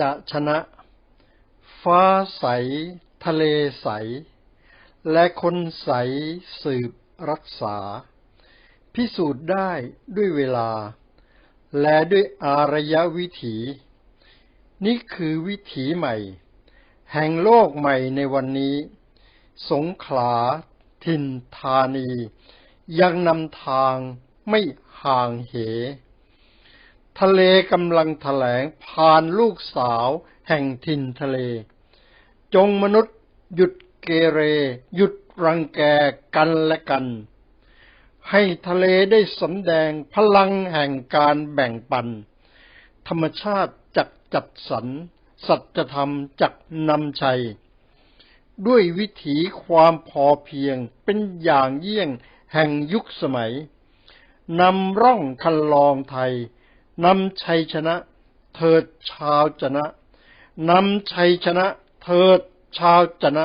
จะชนะ ฟ้าใส ทะเลใส และคนใสสืบรักษา พิสูจน์ได้ด้วยเวลา และด้วยอารยวิถี นี่คือวิถีใหม่ แห่งโลกใหม่ในวันนี้ สงขลาทินธานี ยังนำทางไม่ห่างเห ทะเลกำลังแถลงผ่านลูกสาวแห่งทินทะเล จงมนุษย์หยุดเกเร หยุดรังแกกันและกัน ให้ทะเลได้สำแดงพลังแห่งการแบ่งปัน ธรรมชาติจักจัดสรรสัจธรรมจักนำชัย ด้วยวิถีความพอเพียงเป็นอย่างเยี่ยงแห่งยุคสมัย นำร่องคันลองไทย นำชัยชนะ เถิดชาวชนะนำชัยชนะ เถิดชาวชนะ